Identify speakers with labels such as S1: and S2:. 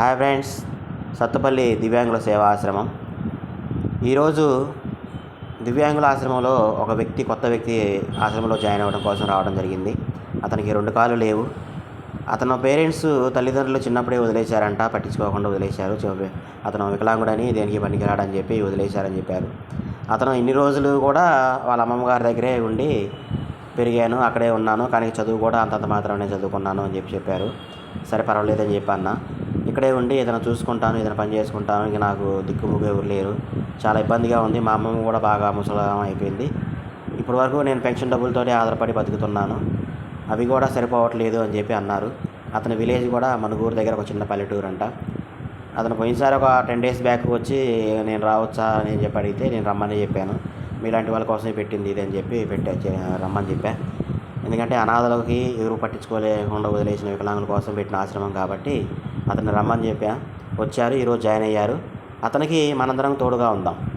S1: Hi friends Sathupalli దివ్యాంగుల సేవా ఆశ్రమం ఈరోజు దివ్యాంగుల ఆశ్రమంలో ఒక వ్యక్తి కొత్త వ్యక్తి ఆశ్రమంలో జాయిన్ అవ్వడం కోసం రావడం జరిగింది. అతనికి రెండు కాళ్ళు లేవు. అతను పేరెంట్స్ తల్లిదండ్రులు చిన్నప్పుడే వదిలేశారంట పట్టించుకోకుండా వదిలేశారు. అతను వికలాంగుడని దేనికి పనికిరాడని చెప్పి వదిలేశారని చెప్పారు. అతను ఇన్ని రోజులు కూడా వాళ్ళ అమ్మమ్మ గారి దగ్గరే ఉండి పెరిగాను అక్కడే ఉన్నాను. కానీ చదువు కూడా అంతంత మాత్రమే చదువుకున్నాను అని చెప్పి చెప్పారు. సరే పర్వాలేదని చెప్పి అన్నా. ఇక్కడే ఉండి ఏదైనా చూసుకుంటాను ఏదైనా పని చేసుకుంటాను ఇక నాకు దిక్కుముగ్గు ఎవరు లేరు. చాలా ఇబ్బందిగా ఉంది. మా అమ్మమ్మ కూడా బాగా ముసలం అయిపోయింది. ఇప్పటి వరకు నేను పెన్షన్ డబ్బులతోనే ఆధారపడి బతుకుతున్నాను. అవి కూడా సరిపోవట్లేదు అని చెప్పి అన్నారు. అతని విలేజ్ కూడా మనుగూరు దగ్గర ఒక చిన్న పల్లెటూరు అంట. అతను పోయినసారి ఒక టెన్ డేస్ బ్యాక్ వచ్చి నేను రావచ్చా? అని చెప్పి అడిగితే నేను రమ్మని చెప్పాను. మీలాంటి వాళ్ళ కోసమే పెట్టింది ఇది అని చెప్పి పెట్టా రమ్మని చెప్పా. ఎందుకంటే అనాథలకి ఎవరు పట్టించుకోలేకుండా వదిలేసిన వికలాంగుల కోసం పెట్టిన ఆశ్రమం కాబట్టి అతను రమ్మని చెప్పా. వచ్చారు ఈరోజు జాయిన్ అయ్యారు. అతనికి మనందరం తోడుగా ఉందాం.